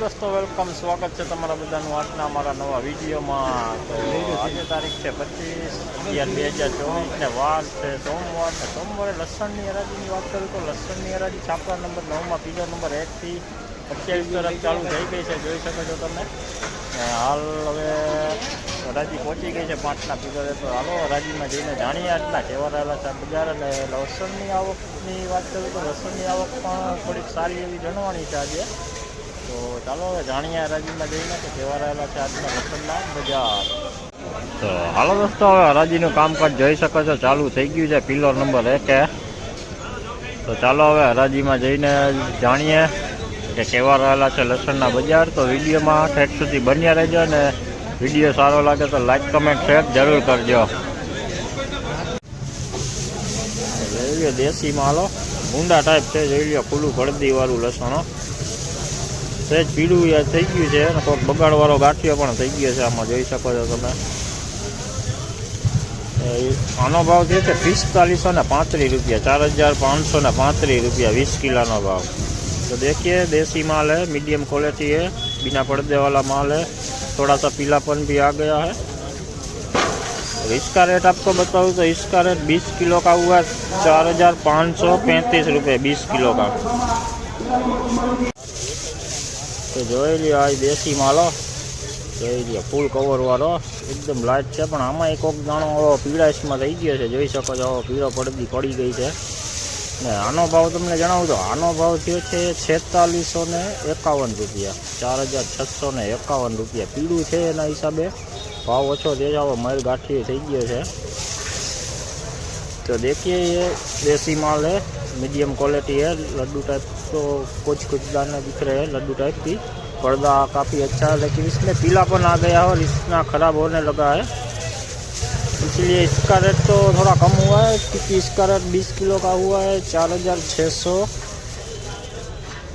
દોસ્તો વેલકમ સ્વાગત છે તમારા બધાનું આજના અમારા નવા વિડીયોમાં. તો આજે તારીખ છે પચીસ, અગિયાર બે હજાર ચોવીસ ને વાર છે સોમવાર. ને સોમવારે લસણની હરાજીની વાત કરું તો લસણની હરાજી છાપરા નંબર નવમાં પીલો નંબર એકથી અઠ્યાવીસ તરફ ચાલુ થઈ ગઈ છે. જોઈ શકો છો તમે. હાલ હવે હરાજી પહોંચી ગઈ છે પાંચના પીલો તો હાલો હરાજીમાં જઈને જાણીએ આજના કેવા છે બજાર. અને લસણની આવકની વાત કરું તો લસણની આવક પણ થોડીક સારી એવી જણવાની છે આજે. તો ચાલો હવે જાણીએ હરાજીમાં જઈને કે કેવા છે આજના લસણના બજાર તો હાલો દોસ્તો, હવે હરાજીનું કામકાજ જોઈ શકો છો. ચાલુ થઈ ગયું છે પિલર નંબર એકે તો ચાલો હવે હરાજીમાં જઈને જાણીએ કે કેવા રહેલા છે લસણના બજાર. તો વિડીયોમાં ઠેક સુધી બન્યા રહેજો અને વીડિયો સારો લાગે તો લાઈક કમેન્ટ શેર જરૂર કરજો. જોઈ લ્યો દેશી માલો ઊંડા ટાઈપ છે જોઈ લો ખુલ્લું ગળદી વાળું લસણ. સહેજ પીળું યાર થઈ ગયું છે અને કોઈક બગાડવાળો ગાંઠિયો પણ થઈ ગયો છે આમાં જોઈ શકો છો તમે એ આનો ભાવ થયો છે પિસ્તાલીસો ને પાંત્રીસ રૂપિયા ચાર હજાર પાંચસો ને પાંત્રીસ રૂપિયા વીસ કિલોનો भाव तो देखिए देसी माल है मीडियम क्वालिटी है बिना पर्दे वाला माल है थोड़ा सा पीलापन भी आ गया है और इसका रेट आपको बताऊँ तो इसका रेट 20 किलो का हुआ चार हजार पाँच सौ पैंतीस रुपये बीस किलो का તો જોઈ લ્યો, આ દેશી માલો જોઈ લ્યો ફૂલ કવરવાળો એકદમ લાઇટ છે, પણ આમાં એક દાણો પીળાશમાં થઈ ગયો છે, જોઈ શકો છો પીળો પડદી પડી ગઈ છે. ને આનો ભાવ તમને જણાવું તો, આનો ભાવ થયો છે છેતાલીસો ને એકાવન રૂપિયા. ચાર હજાર છસો ને એકાવન રૂપિયા. પીળું છે એના હિસાબે. ભાવ ઓછો થયો છે આવો મયલ ગાંઠી થઈ ગયો છે. તો દેખીએ દેશી માલ હે. मीडियम क्वालिटी है, लड्डू टाइप तो कुछ कुछ दाने दिख रहे हैं, लड्डू टाइप की। पर्दा काफ़ी अच्छा है, लेकिन इसमें पीलापन आ गया और इतना ख़राब होने लगा है। इसलिए इसका रेट तो थोड़ा कम हुआ है, क्योंकि इसका रेट 20 किलो का हुआ है, चार हज़ार छः सौ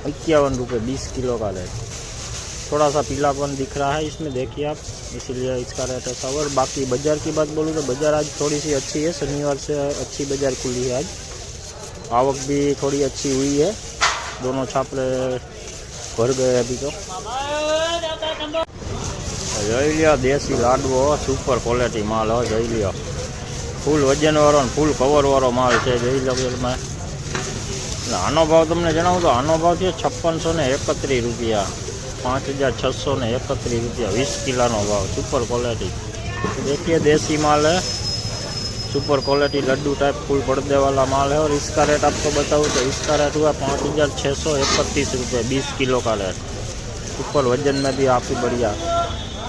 इक्यावन रुपये बीस किलो का रेट थोड़ा सा पीलापन दिख रहा है इसमें, देखिए आप। इसीलिए इसका रेट ऐसा और बाकी बाज़ार की बात बोलूँ तो बाज़ार आज थोड़ी सी अच्छी है, शनिवार से अच्छी बाज़ार खुली है आज। आवक भी थोड़ी अच्छी हुई है दोनों छापरे भर गए अभी तो જોઈ લ્યો દેશી લાડવો સુપર ક્વોલિટી માલ હો જોઈ લ્યો ફૂલ વજનવાળો ને ફૂલ કવરવાળો માલ છે જોઈ લો કે તમે એટલે આનો ભાવ તમને જણાવું તો આનો ભાવ છે છપ્પનસો ને એકત્રીસ રૂપિયા पाँच हज़ार छः सौ ने इकतीस रुपया बीस किलो नो भाव सुपर क्वालिटी तो देखिए देसी माल है super quality Laddu type full पर्दे वाला माल है और इसका रेट आपको बताऊँ तो इसका रेट हुआ पाँच हज़ार छः सौ इकतीस रुपये बीस किलो का रेट ऊपर वजन में भी काफ़ी बढ़िया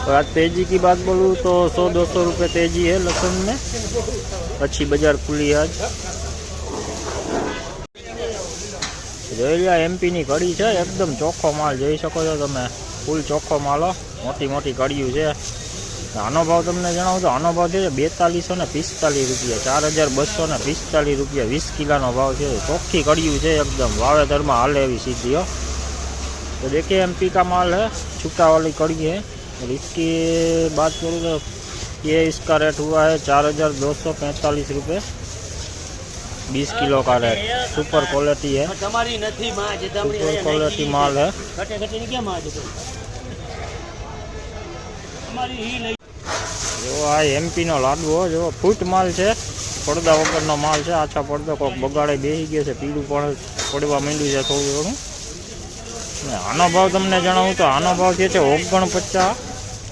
और आज तेजी की बात बोलूँ तो सौ दो सौ रुपये तेजी है लहसुन में अच्छी बाजार खुली है आज જોઈ લ્યો એમપીની કડી છે એકદમ ચોખ્ખો માલ જોઈ શકો છો તમે ફૂલ ચોખ્ખો માલ હો. મોટી મોટી કડિયું છે આનો ભાવ તમને જણાવું તો આનો ભાવ છે બેતાલીસો ને પિસ્તાલીસ રૂપિયા ચાર હજાર બસો ને પિસ્તાલીસ રૂપિયા વીસ કિલોનો ભાવ છે ચોખ્ખી કડિયું છે एकदम વાવેતરમાં હાલે એવી સીધી हो तो देखिए एमपी का माल है छुट्टा वाली कड़ी है और इसकी बात करूँ तो ये इसका रेट हुआ है चार हज़ार दो सौ पैंतालीस रुपये बीस किलो का रेट सुपर क्वालिटी है તમારી નથી માં જે જો આ એમપીનો લાડવો, જો ફૂટ માલ છે. પડદા વગરનો માલ છે. આછા પડદો કોક બગાડે બેસી ગયો છે. પીળું પણ પડવા માંડ્યું છે થોડું થોડું આનો ભાવ તમને જણાવું તો આનો ભાવ જે છે ઓગણપચાસ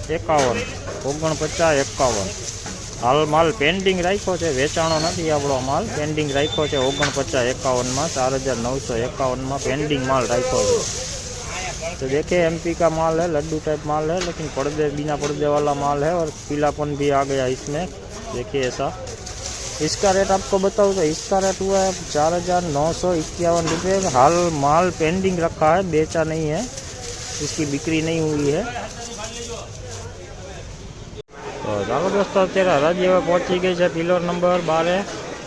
એકાવન. ઓગણપચાસ એકાવન. હાલ માલ પેન્ડિંગ રાખ્યો છે. વેચાણો નથી આપણો માલ. પેન્ડિંગ રાખ્યો છે ઓગણપચાસ એકાવનમાં. ચાર હજાર નવસો એકાવનમાં પેન્ડિંગ માલ રાખ્યો છે. तो देखिए एमपी का माल है लड्डू टाइप माल है लेकिन पर्दे बिना पर्दे वाला माल है और पीलापन भी आ गया इसमें देखिए ऐसा इसका रेट आपको बताऊँ तो इसका रेट हुआ है चार हज़ार नौ सौ इक्यावन रुपये हाल माल पेंडिंग रखा है बेचा नहीं है इसकी बिक्री नहीं हुई है તો ચાલો દોસ્તો અત્યારે હરાજી હવે પહોંચી ગઈ છે પિલર નંબર બારે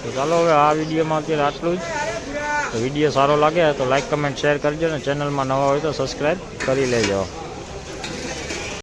તો ચાલો હવે આ વિડીયોમાં અત્યારે આટલું જ તો વીડિયો સારો લાગે તો લાઈક કમેન્ટ શેર કરજો ને ચેનલમાં નવા હોય તો સબસ્ક્રાઈબ કરી લેજો.